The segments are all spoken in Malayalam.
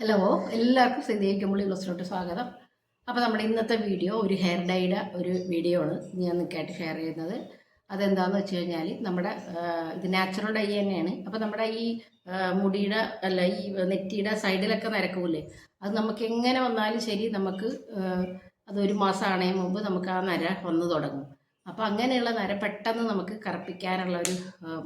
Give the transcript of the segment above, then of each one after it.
ഹലോ എല്ലാവർക്കും മുള്ളി ബ്ലസ്സിലോട്ട് സ്വാഗതം. അപ്പോൾ നമ്മുടെ ഇന്നത്തെ വീഡിയോ ഒരു ഹെയർ ഡൈയുടെ ഒരു വീഡിയോ ആണ് ഞാൻ നിൽക്കായിട്ട് ഷെയർ ചെയ്യുന്നത്. അതെന്താണെന്ന് വെച്ച് കഴിഞ്ഞാൽ നമ്മുടെ ഇത് നാച്ചുറൽ ഡൈ തന്നെയാണ്. അപ്പോൾ നമ്മുടെ ഈ മുടിയുടെ അല്ല ഈ നെറ്റിയുടെ സൈഡിലൊക്കെ നരക്കൂലേ അത് നമുക്ക് എങ്ങനെ വന്നാലും ശരി നമുക്ക് അതൊരു മാസം ആണേ മുമ്പ് നമുക്ക് ആ നര വന്നു തുടങ്ങും. അപ്പോൾ അങ്ങനെയുള്ള നര പെട്ടെന്ന് നമുക്ക് കറുപ്പിക്കാനുള്ള ഒരു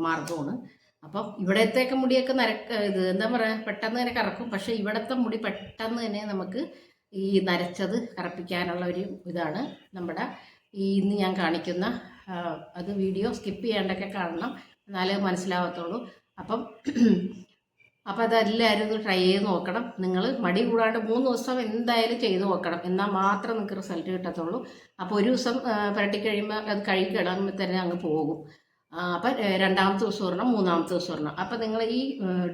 മാർഗമാണ്. അപ്പം ഇവിടത്തേക്ക് മുടിയൊക്കെ നരക്ക ഇത് എന്താ പറയുക പെട്ടെന്ന് തന്നെ കറക്കും. പക്ഷേ ഇവിടുത്തെ മുടി പെട്ടെന്ന് തന്നെ നമുക്ക് ഈ നരച്ചത് കറപ്പിക്കാനുള്ള ഒരു ഇതാണ് നമ്മുടെ ഈ ഇന്ന് ഞാൻ കാണിക്കുന്ന അത് വീഡിയോ സ്കിപ്പ് ചെയ്യാണ്ടൊക്കെ കാണണം. എന്നാലേ മനസ്സിലാവത്തുള്ളൂ. അപ്പം അപ്പം അതെല്ലാവരും ഒന്ന് ട്രൈ ചെയ്ത് നോക്കണം. നിങ്ങൾ മടി കൂടാണ്ട് മൂന്ന് ദിവസം എന്തായാലും ചെയ്ത് നോക്കണം. എന്നാൽ മാത്രം നിങ്ങൾക്ക് റിസൾട്ട് കിട്ടത്തുള്ളൂ. അപ്പോൾ ഒരു ദിവസം പുരട്ടി കഴിയുമ്പോൾ അത് കഴുകി കിടക്കുമ്പോൾ തന്നെ അങ്ങ് പോകും. അപ്പം രണ്ടാമത്തെ ദിവസം ഒരെണ്ണം മൂന്നാമത്തെ ദിവസം ഒരെണ്ണം. അപ്പം നിങ്ങൾ ഈ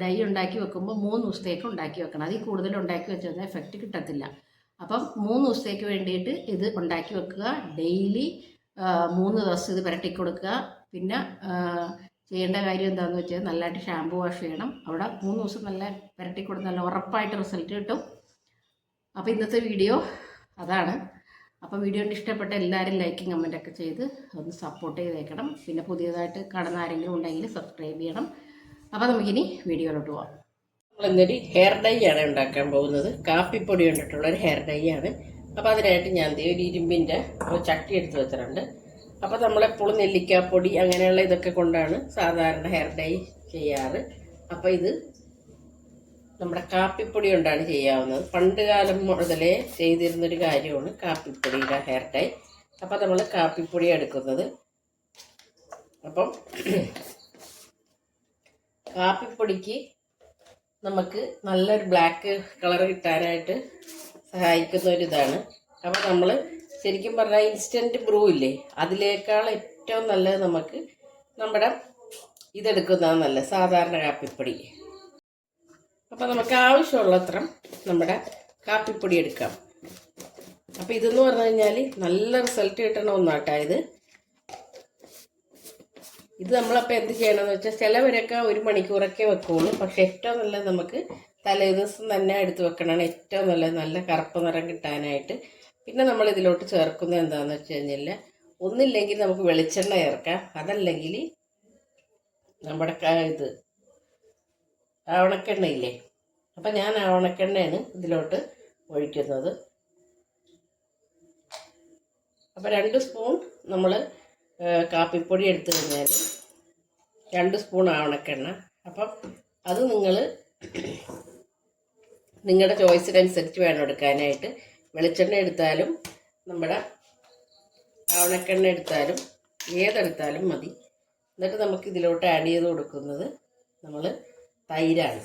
ഡൈ ഉണ്ടാക്കി വെക്കുമ്പോൾ മൂന്ന് ദിവസത്തേക്ക് ഉണ്ടാക്കി വെക്കണം. അതിൽ കൂടുതൽ ഉണ്ടാക്കി വെച്ചാൽ എഫക്റ്റ് കിട്ടത്തില്ല. അപ്പം മൂന്ന് ദിവസത്തേക്ക് വേണ്ടിയിട്ട് ഇത് ഉണ്ടാക്കി വെക്കുക. ഡെയിലി മൂന്ന് ദിവസം ഇത് പുരട്ടി കൊടുക്കുക. പിന്നെ ചെയ്യേണ്ട കാര്യം എന്താണെന്ന് വെച്ചാൽ നല്ലതായിട്ട് ഷാമ്പു വാഷ് ചെയ്യണം. അവിടെ മൂന്ന് ദിവസം നല്ല പുരട്ടി കൊടുത്ത് നല്ല ഉറപ്പായിട്ട് റിസൾട്ട് കിട്ടും. അപ്പോൾ ഇന്നത്തെ വീഡിയോ അതാണ്. അപ്പോൾ വീഡിയോ ഇഷ്ടപ്പെട്ട എല്ലാവരും ലൈക്കും കമന്റൊക്കെ ചെയ്ത് ഒന്ന് സപ്പോർട്ട് ചെയ്തേക്കണം. പിന്നെ പുതിയതായിട്ട് കാണുന്ന ആരെങ്കിലും ഉണ്ടെങ്കിൽ സബ്സ്ക്രൈബ് ചെയ്യണം. അപ്പോൾ നമുക്കിനി വീഡിയോയിലോട്ട് പോവാം. നമ്മളിന്നൊരു ഹെയർ ഡൈ ആണ് ഉണ്ടാക്കാൻ പോകുന്നത്. കാപ്പിപ്പൊടി കൊണ്ടിട്ടുള്ള ഒരു ഹെയർ ഡൈ ആണ്. അപ്പോൾ അതിനായിട്ട് ഞാൻ ഒരു ഇരുമ്പിന്റെ ഒരു ചട്ടി എടുത്ത് വെച്ചിട്ടുണ്ട്. അപ്പോൾ നമ്മളെപ്പോഴും നെല്ലിക്കാപ്പൊടി അങ്ങനെയുള്ള ഇതൊക്കെ കൊണ്ടാണ് സാധാരണ ഹെയർ ഡൈ ചെയ്യാറ്. അപ്പോൾ ഇത് നമ്മുടെ കാപ്പിപ്പൊടി കൊണ്ടാണ് ചെയ്യാവുന്നത്. പണ്ട് കാലം മുതലേ ചെയ്തിരുന്നൊരു കാര്യമാണ് കാപ്പിപ്പൊടിയുടെ ഹെയർ ടൈ. അപ്പം നമ്മൾ കാപ്പിപ്പൊടി എടുക്കുന്നത്. അപ്പം കാപ്പിപ്പൊടിക്ക് നമുക്ക് നല്ലൊരു ബ്ലാക്ക് കളർ കിട്ടാനായിട്ട് സഹായിക്കുന്ന ഒരു ഇതാണ് അപ്പോൾ നമ്മൾ ശരിക്കും പറഞ്ഞാൽ ഇൻസ്റ്റന്റ് ബ്രൂ ഇല്ലേ? അതിലേക്കാൾ ഏറ്റവും നല്ലത് നമുക്ക് നമ്മുടെ ഇതെടുക്കുന്നതാണ് നല്ലത്. സാധാരണ കാപ്പിപ്പൊടി. അപ്പോൾ നമുക്ക് ആവശ്യമുള്ളത്ര നമ്മുടെ കാപ്പിപ്പൊടി എടുക്കാം. അപ്പോൾ ഇതെന്ന് പറഞ്ഞു കഴിഞ്ഞാൽ നല്ല റിസൾട്ട് കിട്ടണ ഒന്നാട്ടാ ഇത്. ഇത് നമ്മളപ്പോൾ എന്ത് ചെയ്യണമെന്ന് വെച്ചാൽ ചിലവരൊക്കെ ഒരു മണിക്കൂറൊക്കെ വെക്കുള്ളൂ. പക്ഷെ ഏറ്റവും നല്ലത് നമുക്ക് തലേദിവസം തന്നെ എടുത്ത് വെക്കണമാണ് ഏറ്റവും നല്ലത്. നല്ല കറുപ്പ് നിറം കിട്ടാനായിട്ട്. പിന്നെ നമ്മൾ ഇതിലോട്ട് ചേർക്കുന്നത് എന്താണെന്ന് വെച്ച് കഴിഞ്ഞാൽ ഒന്നില്ലെങ്കിൽ നമുക്ക് വെളിച്ചെണ്ണ ചേർക്കാം. അതല്ലെങ്കിൽ നമ്മുടെ ഇത് ആവണക്കെണ്ണയില്ലേ? അപ്പം ഞാൻ ആവണക്കെണ്ണയാണ് ഇതിലോട്ട് ഒഴിക്കുന്നത്. അപ്പോൾ രണ്ട് സ്പൂൺ നമ്മൾ കാപ്പിപ്പൊടി എടുത്തു കഴിഞ്ഞാൽ രണ്ട് സ്പൂൺ ആവണക്കെണ്ണ. അപ്പം അത് നിങ്ങൾ നിങ്ങളുടെ ചോയ്സിനനുസരിച്ച് വേണം എടുക്കാനായിട്ട്. വെളിച്ചെണ്ണ എടുത്താലും നമ്മുടെ ആവണക്കെണ്ണ എടുത്താലും ഏതെടുത്താലും മതി. എന്നിട്ട് നമുക്ക് ഇതിലോട്ട് ആഡ് ചെയ്ത് കൊടുക്കുന്നത് നമ്മൾ തൈരാണ്.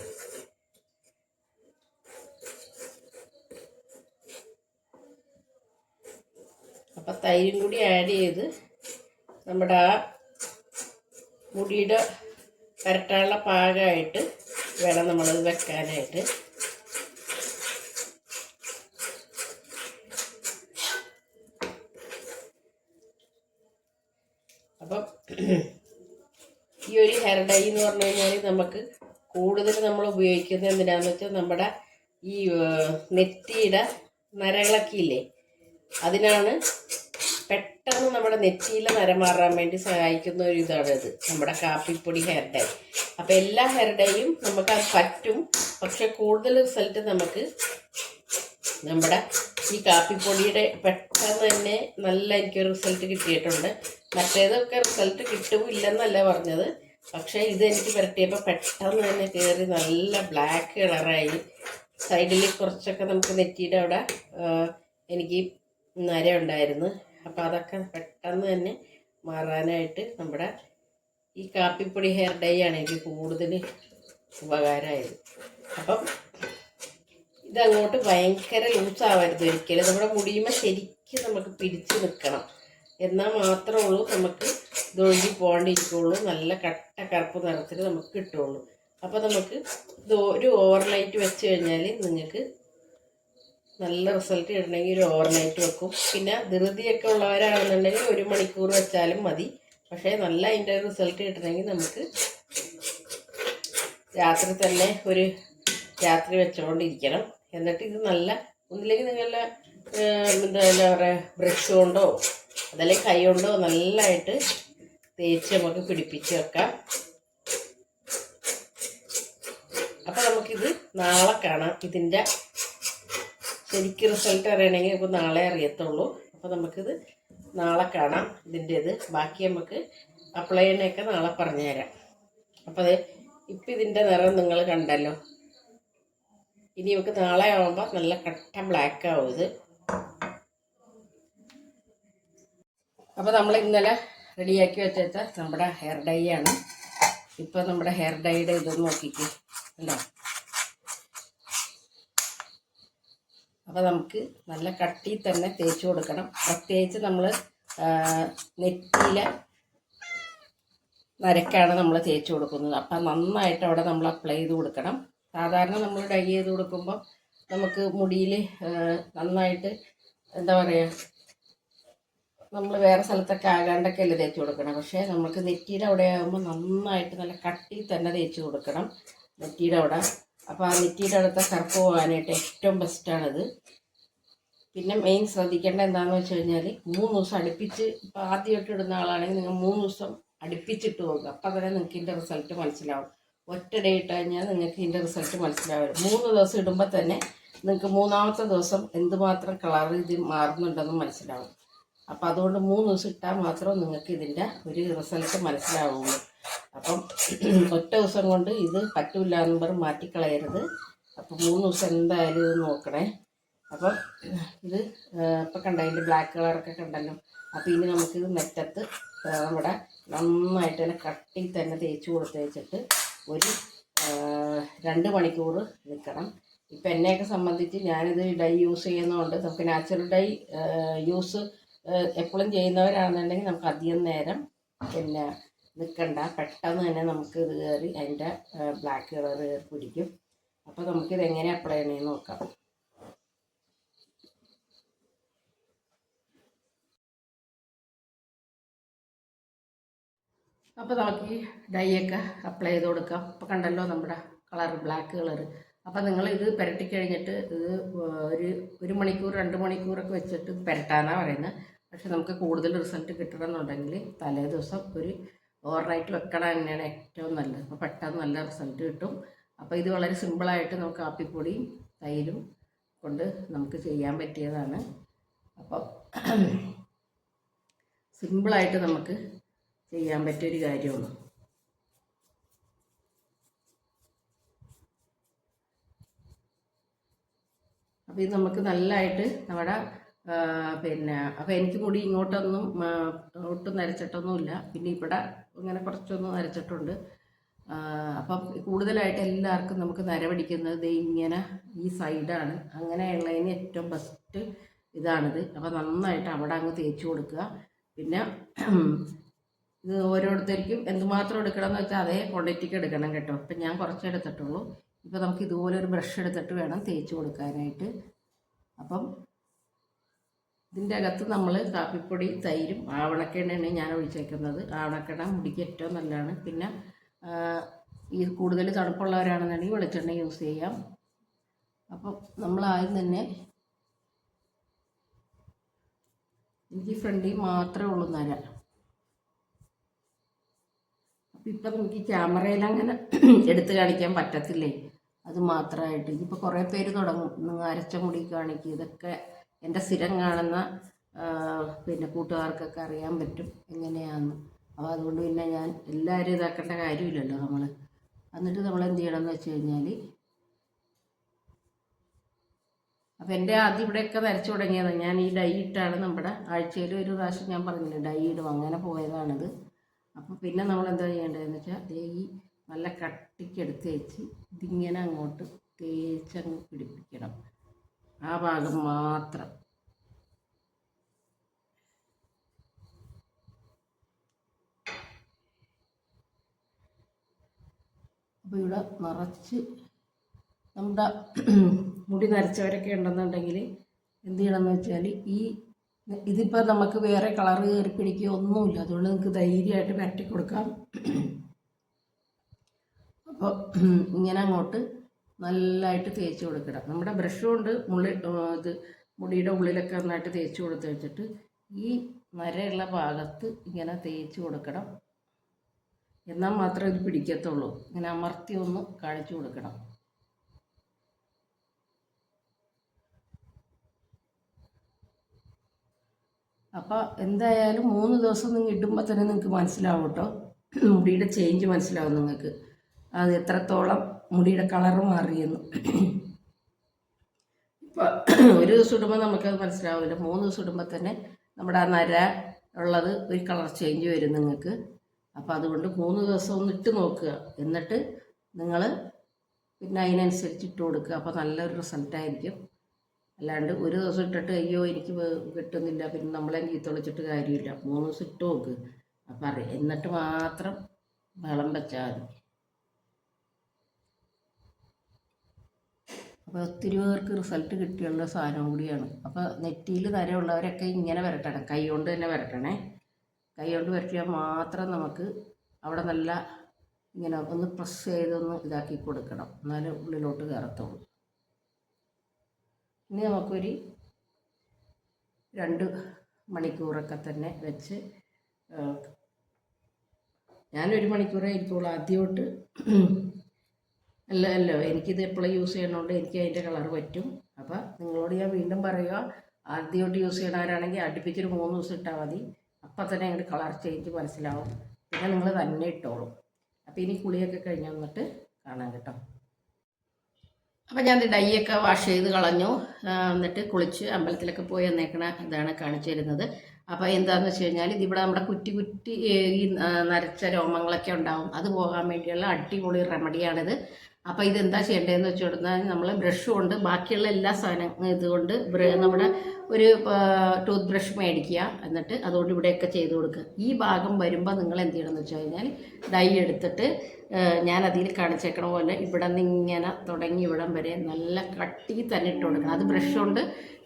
അപ്പം തൈരും കൂടി ആഡ് ചെയ്ത് നമ്മുടെ ആ മുടിയുടെ പരട്ടാനുള്ള പാകമായിട്ട് വേണം നമ്മളത് വെക്കാനായിട്ട്. അപ്പം ഈ ഒരു ഹെയർ ഡൈ എന്ന് പറഞ്ഞു കഴിഞ്ഞാൽ നമുക്ക് കൂടുതൽ നമ്മൾ ഉപയോഗിക്കുന്നത് എന്തിനാന്ന് വെച്ചാൽ നമ്മുടെ ഈ നെറ്റിയുടെ നരകളൊക്കെ ഇല്ലേ? അതിനാണ് പെട്ടെന്ന് നമ്മുടെ നെറ്റിയിലെ നര മാറാൻ വേണ്ടി സഹായിക്കുന്ന ഒരു ഇതാണ് ഇത്. നമ്മുടെ കാപ്പിപ്പൊടി ഹെയർ ഡൈ അപ്പം എല്ലാ ഹെയർ ഡൈയും നമുക്ക് അത് പറ്റും. പക്ഷെ കൂടുതൽ റിസൾട്ട് നമുക്ക് നമ്മുടെ ഈ കാപ്പിപ്പൊടിയുടെ പെട്ടെന്ന് തന്നെ നല്ല എനിക്ക് റിസൾട്ട് കിട്ടിയിട്ടുണ്ട്. മറ്റേതൊക്കെ റിസൾട്ട് കിട്ടുമില്ലെന്നല്ല പറഞ്ഞത്. പക്ഷേ ഇത് എനിക്ക് പുരട്ടിയപ്പോൾ പെട്ടെന്ന് തന്നെ കയറി നല്ല ബ്ലാക്ക് കളറായി സൈഡിൽ കുറച്ചൊക്കെ നമുക്ക് നെറ്റിയുടെ അവിടെ എനിക്ക് നര ഉണ്ടായിരുന്നു. അപ്പോൾ അതൊക്കെ പെട്ടെന്ന് തന്നെ മാറാനായിട്ട് നമ്മുടെ ഈ കാപ്പിപ്പൊടി ഹെയർ ഡൈ ആണ് എനിക്ക് കൂടുതൽ ഉപകാരമായത് അപ്പം ഇതങ്ങോട്ട് ഭയങ്കര ലൂസാവരുത് ഒരിക്കലും. നമ്മുടെ മുടിയുമ്പോൾ ശരിക്കും നമുക്ക് പിടിച്ചു നിൽക്കണം എന്നാൽ മാത്രമേ ഉള്ളൂ നമുക്ക് ഇതൊഴുകി പോകേണ്ടിയിരിക്കുള്ളൂ നല്ല കട്ട കറുപ്പ് നിറത്തിൽ നമുക്ക് കിട്ടുള്ളൂ അപ്പോൾ നമുക്ക് ഇത് ഒരു ഓവർനൈറ്റ് വെച്ച് കഴിഞ്ഞാൽ നിങ്ങൾക്ക് നല്ല റിസൾട്ട് കിട്ടണമെങ്കിൽ ഒരു ഓവർനൈറ്റ് വെക്കും. പിന്നെ ധൃതിയൊക്കെ ഉള്ളവരാണെന്നുണ്ടെങ്കിൽ ഒരു മണിക്കൂർ വെച്ചാലും മതി. പക്ഷേ നല്ല അതിന്റെ റിസൾട്ട് കിട്ടണമെങ്കിൽ നമുക്ക് രാത്രി തന്നെ ഒരു രാത്രി വെച്ചുകൊണ്ടിരിക്കണം എന്നിട്ട് ഇത് നല്ല ഒന്നില്ലെങ്കിൽ നിങ്ങളുടെ എന്താ പറയുക ബ്രഷ് കൊണ്ടോ അതല്ലെങ്കിൽ കൈ കൊണ്ടോ നല്ലതായിട്ട് തേച്ച് നമുക്ക് പിടിപ്പിച്ച് വെക്കാം. അപ്പൊ നമുക്കിത് നാളെ കാണാം. ഇതിന്റെ ശരിക്കും റിസൾട്ട് അറിയണമെങ്കിൽ നമുക്ക് നാളെ അറിയത്തുള്ളൂ. അപ്പോൾ നമുക്കിത് നാളെ കാണാം. ഇതിന്റെ ഇത് ബാക്കി നമുക്ക് അപ്ലൈ ചെയ്യണയൊക്കെ നാളെ പറഞ്ഞു തരാം അപ്പോൾ അത് ഇപ്പൊ ഇതിന്റെ നിറം നിങ്ങൾ കണ്ടല്ലോ. ഇനി നമുക്ക് നാളെ ആവുമ്പോൾ നല്ല കട്ട ബ്ലാക്ക് ആവും ഇത്. അപ്പോൾ നമ്മൾ ഇന്നലെ റെഡിയാക്കി വെച്ച നമ്മുടെ ഹെയർ ഡൈ ആണ്. ഇപ്പോൾ നമ്മുടെ ഹെയർ ഡൈയുടെ ഇതൊന്ന് നോക്കിക്കേ. ഉണ്ടോ അപ്പോൾ നമുക്ക് നല്ല കട്ടി തന്നെ തേച്ച് കൊടുക്കണം. പ്രത്യേകിച്ച് നമ്മൾ നെറ്റിയിലെ നരക്കാണ് നമ്മൾ തേച്ച് കൊടുക്കുന്നത്. അപ്പം നന്നായിട്ട് അവിടെ നമ്മൾ അപ്ലൈ ചെയ്ത് കൊടുക്കണം. സാധാരണ നമ്മൾ ഡൈ ചെയ്ത് കൊടുക്കുമ്പോൾ നമുക്ക് മുടിയിൽ നന്നായിട്ട് എന്താ പറയുക നമ്മൾ വേറെ സ്ഥലത്തൊക്കെ ആകാണ്ടൊക്കെ അല്ലേ തേച്ച് കൊടുക്കണം. പക്ഷേ നമുക്ക് നെറ്റിയുടെ അവിടെ ആകുമ്പോൾ നന്നായിട്ട് നല്ല കട്ടി തന്നെ തേച്ച് കൊടുക്കണം നെറ്റിയുടെ അവിടെ. അപ്പോൾ ആ നെറ്റിയുടെ അവിടുത്തെ കറുപ്പ് പോകാനായിട്ട് ഏറ്റവും ബെസ്റ്റാണിത് പിന്നെ മെയിൻ ശ്രദ്ധിക്കേണ്ട എന്താണെന്ന് വെച്ച് കഴിഞ്ഞാൽ മൂന്ന് ദിവസം അടുപ്പിച്ച് ഇപ്പോൾ ആദ്യമായിട്ട് ഇടുന്ന ആളാണെങ്കിൽ നിങ്ങൾ മൂന്ന് ദിവസം അടുപ്പിച്ചിട്ട് പോകുക അപ്പം തന്നെ നിങ്ങൾക്ക് ഇതിന്റെ റിസൾട്ട് മനസ്സിലാവും. ഒറ്റ ഡേ ഇട്ട് കഴിഞ്ഞാൽ നിങ്ങൾക്ക് ഇതിന്റെ റിസൾട്ട് മനസ്സിലാവില്ല. മൂന്ന് ദിവസം ഇടുമ്പോൾ തന്നെ നിങ്ങൾക്ക് മൂന്നാമത്തെ ദിവസം എന്തുമാത്രം കളർ ഇത് മാറുന്നുണ്ടെന്ന് മനസ്സിലാവും. അപ്പം അതുകൊണ്ട് മൂന്ന് ദിവസം ഇട്ടാൽ മാത്രം നിങ്ങൾക്ക് ഇതിന്റെ ഒരു റിസൾട്ട് മനസ്സിലാവുള്ളൂ. അപ്പം ഒറ്റ ദിവസം കൊണ്ട് ഇത് പറ്റില്ല എന്ന് പറഞ്ഞ് മാറ്റിക്കളയരുത്. അപ്പം മൂന്ന് ദിവസം എന്തായാലും ഇത് നോക്കണേ. അപ്പം ഇത് ഇപ്പം കണ്ട അതിന്റെ ബ്ലാക്ക് കളറൊക്കെ കണ്ടല്ലോ. അപ്പം ഇനി നമുക്കിത് നെറ്റത്ത് ആ, നമ്മുടെ നന്നായിട്ട് തന്നെ കട്ടി തന്നെ തേച്ച് കൊടുത്ത് വെച്ചിട്ട് ഒരു രണ്ട് മണിക്കൂർ നിൽക്കണം ഇപ്പം എന്നെയൊക്കെ സംബന്ധിച്ച് ഞാനിത് ഡൈ യൂസ് ചെയ്യുന്നതുകൊണ്ട് നമുക്ക് നാച്ചുറൽ ഡൈ യൂസ് എപ്പോഴും ചെയ്യുന്നവരാണെന്നുണ്ടെങ്കിൽ നമുക്ക് അധികം നേരം പിന്നെ നിൽക്കണ്ട പെട്ടെന്ന് തന്നെ നമുക്ക് ഇത് കയറി അതിന്റെ ബ്ലാക്ക് കളർ പിടിക്കും. അപ്പോൾ നമുക്കിത് എങ്ങനെ അപ്ലൈ ചെയ്യണമെന്ന് നോക്കാം. അപ്പോൾ നമുക്ക് ഈ ഡൈ ഒക്കെ അപ്ലൈ ചെയ്ത് കൊടുക്കാം. അപ്പോൾ കണ്ടല്ലോ നമ്മുടെ കളർ ബ്ലാക്ക് കളർ അപ്പോൾ നിങ്ങൾ ഇത് പുരട്ടി കഴിഞ്ഞിട്ട് ഇത് ഒരു ഒരു മണിക്കൂർ രണ്ട് മണിക്കൂറൊക്കെ വെച്ചിട്ട് പുരട്ടാന്നാണ് പറയുന്നത്. പക്ഷെ നമുക്ക് കൂടുതൽ റിസൾട്ട് കിട്ടണമെന്നുണ്ടെങ്കിൽ തലേ ദിവസം ഒരു ഓവർനൈറ്റ് വെക്കണം തന്നെയാണ് ഏറ്റവും നല്ലത്. അപ്പോൾ പെട്ടെന്ന് നല്ല റിസൾട്ട് കിട്ടും. അപ്പോൾ ഇത് വളരെ സിമ്പിളായിട്ട് നമുക്ക് കാപ്പിപ്പൊടിയും തൈരും കൊണ്ട് നമുക്ക് ചെയ്യാൻ പറ്റിയതാണ്. അപ്പോൾ സിമ്പിളായിട്ട് നമുക്ക് ചെയ്യാൻ പറ്റിയൊരു കാര്യമാണ്. അപ്പോൾ ഇത് നമുക്ക് നല്ലതായിട്ട് നമ്മുടെ പിന്നെ അപ്പോൾ എനിക്ക് കൂടി ഇങ്ങോട്ടൊന്നും ഒട്ടും നരച്ചിട്ടൊന്നുമില്ല. പിന്നെ ഇവിടെ ഇങ്ങനെ കുറച്ചൊന്നും നരച്ചിട്ടുണ്ട്. അപ്പം കൂടുതലായിട്ട് എല്ലാവർക്കും നമുക്ക് നരവടിക്കുന്നത് ദേ ഇങ്ങനെ ഈ സൈഡാണ്. അങ്ങനെയുള്ളതിന് ഏറ്റവും ബെസ്റ്റ് ഇതാണിത്. അപ്പോൾ നന്നായിട്ട് അവിടെ അങ്ങ് തേച്ച് കൊടുക്കുക. പിന്നെ ഇത് ഓരോരുത്തർക്കും എന്തുമാത്രം എടുക്കണം എന്ന് വെച്ചാൽ അതേ ക്വാണ്ടിറ്റിക്ക് എടുക്കണം കേട്ടോ. ഇപ്പം ഞാൻ കുറച്ചേ എടുത്തിട്ടുള്ളൂ. ഇപ്പോൾ നമുക്ക് ഇതുപോലെ ഒരു ബ്രഷ് എടുത്തിട്ട് വേണം തേച്ച് കൊടുക്കാനായിട്ട്. അപ്പം ഇതിന്റെ അകത്ത് നമ്മൾ കാപ്പിപ്പൊടി തൈരും ആവണക്കെണ്ണയാണ് ഞാൻ ഒഴിച്ചേക്കുന്നത്. ആവണക്കെണ്ണ മുടിക്ക് ഏറ്റവും നല്ലതാണ്. പിന്നെ ഈ കൂടുതൽ തണുപ്പുള്ളവരാണെന്നുണ്ടെങ്കിൽ വെളിച്ചെണ്ണ യൂസ് ചെയ്യാം. അപ്പം നമ്മൾ ആദ്യം തന്നെ എനിക്ക് ഫ്രണ്ടിൽ മാത്രമേ ഉള്ളൂ നര. അപ്പം ഇപ്പം എനിക്ക് ക്യാമറയിൽ അങ്ങനെ എടുത്ത് കാണിക്കാൻ പറ്റത്തില്ലേ? അത് മാത്രമായിട്ട്. ഇനിയിപ്പോൾ കുറേ പേര് തുടങ്ങും. അരച്ച മുടി കാണിക്കുക ഇതൊക്കെ എന്റെ സ്ഥിരം കാണുന്ന പിന്നെ കൂട്ടുകാർക്കൊക്കെ അറിയാൻ പറ്റും എങ്ങനെയാണെന്ന് അപ്പോൾ അതുകൊണ്ട് പിന്നെ ഞാൻ എല്ലാവരും ഇതാക്കേണ്ട കാര്യമില്ലല്ലോ നമ്മൾ എന്നിട്ട് നമ്മൾ എന്ത് ചെയ്യണമെന്ന് വെച്ച് കഴിഞ്ഞാൽ അപ്പോൾ എന്റെ ആദ്യം ഇവിടെയൊക്കെ നരച്ചു തുടങ്ങിയത്. ഞാൻ ഈ ഡൈ ഇട്ടാണ് നമ്മുടെ ആഴ്ചയിൽ ഒരു പ്രാവശ്യം ഞാൻ പറഞ്ഞില്ല ഡൈ ഇടും. അങ്ങനെ പോയതാണിത്. അപ്പോൾ പിന്നെ നമ്മൾ എന്താ ചെയ്യേണ്ടതെന്ന് വെച്ചാൽ ദേ ഈ നല്ല കട്ടിക്കെടുത്ത് വെച്ച് ഇതിങ്ങനെ അങ്ങോട്ട് തേച്ചങ്ങ് പിടിപ്പിക്കണം. ആ ഭാഗം മാത്രം. അപ്പോൾ ഇവിടെ നിറച്ച് നമ്മുടെ മുടി നരച്ചവരൊക്കെ ഉണ്ടെന്നുണ്ടെങ്കിൽ എന്ത് ചെയ്യണമെന്ന് വെച്ചാൽ ഈ ഇതിപ്പോൾ നമുക്ക് വേറെ കളർ കയറി പിടിക്കുകയോ ഒന്നുമില്ല. അതുകൊണ്ട് നിങ്ങൾക്ക് ധൈര്യമായിട്ട് പരട്ടി കൊടുക്കാം അപ്പോൾ ഇങ്ങനെ അങ്ങോട്ട് നല്ലതായിട്ട് തേച്ച് കൊടുക്കണം നമ്മുടെ ബ്രഷ് കൊണ്ട് മുള്ളി ഇത് മുടിയുടെ ഉള്ളിലൊക്കെ നന്നായിട്ട് തേച്ച് കൊടുത്ത് വെച്ചിട്ട് ഈ നരയുള്ള ഭാഗത്ത് ഇങ്ങനെ തേച്ച് കൊടുക്കണം. എന്നാൽ മാത്രമേ ഇത് പിടിക്കത്തുള്ളൂ. ഇങ്ങനെ അമർത്തി ഒന്ന് കാണിച്ചു കൊടുക്കണം. അപ്പോൾ എന്തായാലും മൂന്ന് ദിവസം നിങ്ങൾ ഇടുമ്പോൾ തന്നെ നിങ്ങൾക്ക് മനസ്സിലാവും കേട്ടോ. മുടിയുടെ ചേഞ്ച് മനസ്സിലാവും നിങ്ങൾക്ക്. അത് എത്രത്തോളം മുടിയുടെ കളർ മാറിയെന്ന്. ഇപ്പോൾ ഒരു ദിവസം ഇടുമ്പോൾ നമുക്കത് മനസ്സിലാവില്ല. മൂന്ന് ദിവസം ഇടുമ്പോൾ തന്നെ നമ്മുടെ ആ നര ഉള്ളത് ഒരു കളർ ചേഞ്ച് വരും നിങ്ങൾക്ക്. അപ്പോൾ അതുകൊണ്ട് മൂന്ന് ദിവസം ഒന്ന് ഇട്ട് നോക്കുക. എന്നിട്ട് നിങ്ങൾ പിന്നെ അതിനനുസരിച്ച് ഇട്ട് കൊടുക്കുക. അപ്പോൾ നല്ലൊരു റിസൾട്ടായിരിക്കും അല്ലാണ്ട് ഒരു ദിവസം ഇട്ടിട്ട് അയ്യോ എനിക്ക് കിട്ടുന്നില്ല. പിന്നെ നമ്മളെ ചീത്ത വിളിച്ചിട്ട് കാര്യമില്ല. മൂന്ന് ദിവസം ഇട്ട് നോക്ക്. അപ്പം അറിയാം. എന്നിട്ട് മാത്രം വെള്ളം വെച്ചാൽ മതി. അപ്പോൾ ഒത്തിരി പേർക്ക് റിസൾട്ട് കിട്ടിയുള്ള സാധനം കൂടിയാണ്. അപ്പോൾ നെറ്റിയിൽ നരയുള്ളവരൊക്കെ ഇങ്ങനെ വരട്ടണം. കൈ കൊണ്ട് തന്നെ വരട്ടണേ. കൈ കൊണ്ട് വരട്ടിയാൽ മാത്രം നമുക്ക് അവിടെ നല്ല ഇങ്ങനെ ഒന്ന് പ്രസ് ചെയ്തൊന്ന് ഇതാക്കി കൊടുക്കണം. എന്നാലേ ഉള്ളിലോട്ട് കയറത്തുള്ളൂ. ഇനി നമുക്കൊരു രണ്ട് മണിക്കൂറൊക്കെ തന്നെ വെച്ച് ഞാനൊരു മണിക്കൂറേ ഇരിക്കുള്ളൂ. ആദ്യമായിട്ട് അല്ല അല്ലോ എനിക്കിത് എപ്പോഴും യൂസ് ചെയ്യണോണ്ട് എനിക്ക് അതിന്റെ കളർ പറ്റും. അപ്പോൾ നിങ്ങളോട് ഞാൻ വീണ്ടും പറയുക ആദ്യമായിട്ട് യൂസ് ചെയ്യണവരാണെങ്കിൽ അടുപ്പിച്ചൊരു മൂന്ന് ദിവസം ഇട്ടാൽ മതി. അപ്പം തന്നെ അങ്ങോട്ട് കളർ ചേഞ്ച് മനസ്സിലാവും. പിന്നെ നിങ്ങൾ തന്നെ ഇട്ടോളും. അപ്പോൾ ഇനി കുളിയൊക്കെ കഴിഞ്ഞ് വന്നിട്ട് കാണാം കേട്ടോ. അപ്പം ഞാൻ ഡൈ ഒക്കെ വാഷ് ചെയ്ത് കളഞ്ഞു. എന്നിട്ട് കുളിച്ച് അമ്പലത്തിലൊക്കെ പോയി എന്നേക്കണ ഇതാണ് കാണിച്ചു തരുന്നത്. അപ്പോൾ എന്താണെന്ന് വെച്ച് കഴിഞ്ഞാൽ ഇതിവിടെ നമ്മുടെ കുറ്റി കുറ്റി ഈ നരച്ച രോമങ്ങളൊക്കെ ഉണ്ടാവും. അത് പോകാൻ വേണ്ടിയുള്ള അടിപൊളി റെമഡിയാണിത് അപ്പോൾ ഇതെന്താ ചെയ്യേണ്ടതെന്ന് വെച്ച് കൊടുത്താൽ നമ്മൾ ബ്രഷ് കൊണ്ട് ബാക്കിയുള്ള എല്ലാ സാധനം ഇതുകൊണ്ട് നമ്മുടെ ഒരു ടൂത്ത് ബ്രഷ് മേടിക്കുക. എന്നിട്ട് അതുകൊണ്ട് ഇവിടെയൊക്കെ ചെയ്ത് കൊടുക്കുക. ഈ ഭാഗം വരുമ്പോൾ നിങ്ങൾ എന്ത് ചെയ്യണമെന്ന് വെച്ച് കഴിഞ്ഞാൽ ഡൈ എടുത്തിട്ട് ഞാൻ അതിൽ കാണിച്ചേക്കണ പോലെ ഇവിടെ നിന്ന് ഇങ്ങനെ തുടങ്ങി ഇവിടം വരെ നല്ല കട്ടി തന്നെ ഇട്ട് കൊടുക്കണം. അത് ബ്രഷ് കൊണ്ട്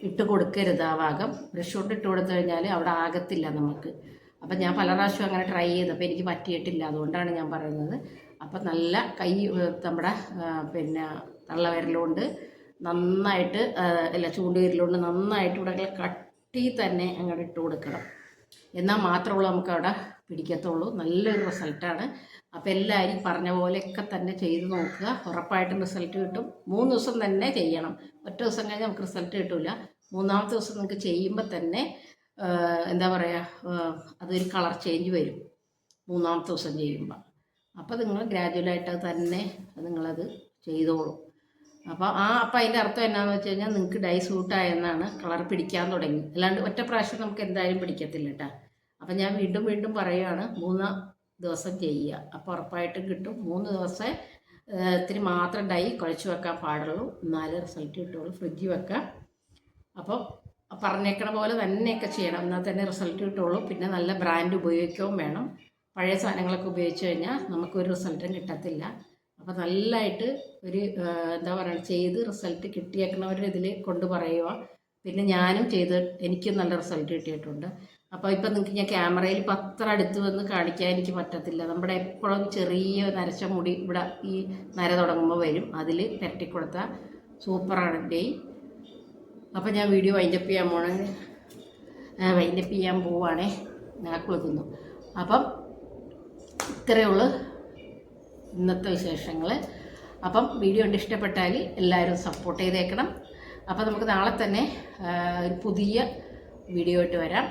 ഇട്ട് കൊടുക്കരുത് ആ ഭാഗം. ബ്രഷ് കൊണ്ട് ഇട്ട് കൊടുത്തു കഴിഞ്ഞാൽ അവിടെ ആകത്തില്ല നമുക്ക്. അപ്പം ഞാൻ പല പ്രാവശ്യം അങ്ങനെ ട്രൈ ചെയ്തപ്പോൾ എനിക്ക് പറ്റിയിട്ടില്ല. അതുകൊണ്ടാണ് ഞാൻ പറയുന്നത്. അപ്പം നല്ല കൈ നമ്മുടെ പിന്നെ തള്ളവിരലുകൊണ്ട് നന്നായിട്ട് അല്ല ചൂണ്ടുവിരലുകൊണ്ട് നന്നായിട്ട് ഇവിടെ കട്ടി തന്നെ അങ്ങോട്ട് ഇട്ട് കൊടുക്കണം. എന്നാൽ മാത്രമുള്ളൂ നമുക്ക് അവിടെ പിടിക്കത്തുള്ളൂ. നല്ലൊരു റിസൾട്ടാണ്. അപ്പോൾ എല്ലാവരും പറഞ്ഞ പോലെയൊക്കെ തന്നെ ചെയ്ത് നോക്കുക. ഉറപ്പായിട്ടും റിസൾട്ട് കിട്ടും. മൂന്ന് ദിവസം തന്നെ ചെയ്യണം. ഒറ്റ ദിവസം കഴിഞ്ഞ് നമുക്ക് റിസൾട്ട് കിട്ടില്ല മൂന്നാമത്തെ ദിവസം നിങ്ങൾക്ക് ചെയ്യുമ്പോൾ തന്നെ എന്താ പറയുക അതൊരു കളർ ചേഞ്ച് വരും. മൂന്നാമത്തെ ദിവസം ചെയ്യുമ്പോൾ അപ്പോൾ നിങ്ങൾ ഗ്രാജുവലായിട്ട് തന്നെ നിങ്ങളത് ചെയ്തോളൂ. അപ്പോൾ ആ അപ്പം അതിന്റെ അർത്ഥം എന്നാന്ന് വെച്ച് കഴിഞ്ഞാൽ നിങ്ങൾക്ക് ഡൈ സൂട്ടായെന്നാണ് കളർ പിടിക്കാൻ തുടങ്ങി. അല്ലാണ്ട് ഒറ്റ പ്രാവശ്യം നമുക്ക് എന്തായാലും പിടിക്കത്തില്ല കേട്ടോ അപ്പം ഞാൻ വീണ്ടും വീണ്ടും പറയുകയാണ് മൂന്ന് ദിവസം ചെയ്യുക. അപ്പോൾ ഉറപ്പായിട്ടും കിട്ടും. മൂന്ന് ദിവസം ഇത്തിരി മാത്രം ഡൈ കുഴച്ച് വെക്കാൻ പാടുള്ളൂ. എന്നാലേ റിസൾട്ട് കിട്ടുള്ളൂ. ഫ്രിഡ്ജിൽ വെക്കാം. അപ്പോൾ പറഞ്ഞേക്കണ പോലെ തന്നെയൊക്കെ ചെയ്യണം. എന്നാൽ തന്നെ റിസൾട്ട് കിട്ടുള്ളൂ. പിന്നെ നല്ല ബ്രാൻഡ് ഉപയോഗിക്കുകയും വേണം. പഴയ സാധനങ്ങളൊക്കെ ഉപയോഗിച്ച് കഴിഞ്ഞാൽ നമുക്കൊരു റിസൾട്ടും കിട്ടത്തില്ല. അപ്പോൾ നല്ലതായിട്ട് ഒരു എന്താ പറയുക ചെയ്ത് റിസൾട്ട് കിട്ടിയേക്കണവരുടെ ഇതിൽ കൊണ്ട് പറയുക പിന്നെ ഞാനും ചെയ്ത് എനിക്കും നല്ല റിസൾട്ട് കിട്ടിയിട്ടുണ്ട്. അപ്പോൾ ഇപ്പം നിങ്ങൾക്ക് ഞാൻ ക്യാമറയിൽ ഇപ്പം അത്ര അടുത്ത് വന്ന് കാണിക്കാൻ എനിക്ക് പറ്റത്തില്ല. നമ്മുടെ എപ്പോഴും ചെറിയ നരച്ച മുടി ഇവിടെ ഈ നര തുടങ്ങുമ്പോൾ വരും. അതിൽ കൊടുത്ത സൂപ്പറാണ് ഡേ അപ്പം ഞാൻ വീഡിയോ വൈൻഡപ്പ് ചെയ്യാൻ പോകണേ വൈൻഡപ്പ് ചെയ്യാൻ പോവാണേ. ഞാൻ കുളിക്കുന്നു അപ്പം ഇത്രയേ ഉള്ളൂ ഇന്നത്തെ വിശേഷങ്ങൾ അപ്പം വീഡിയോ കണ്ട് ഇഷ്ടപ്പെട്ടാൽ എല്ലാവരും സപ്പോർട്ട് ചെയ്തേക്കണം. അപ്പം നമുക്ക് നാളെ തന്നെ ഒരു പുതിയ വീഡിയോ ആയിട്ട് വരാം.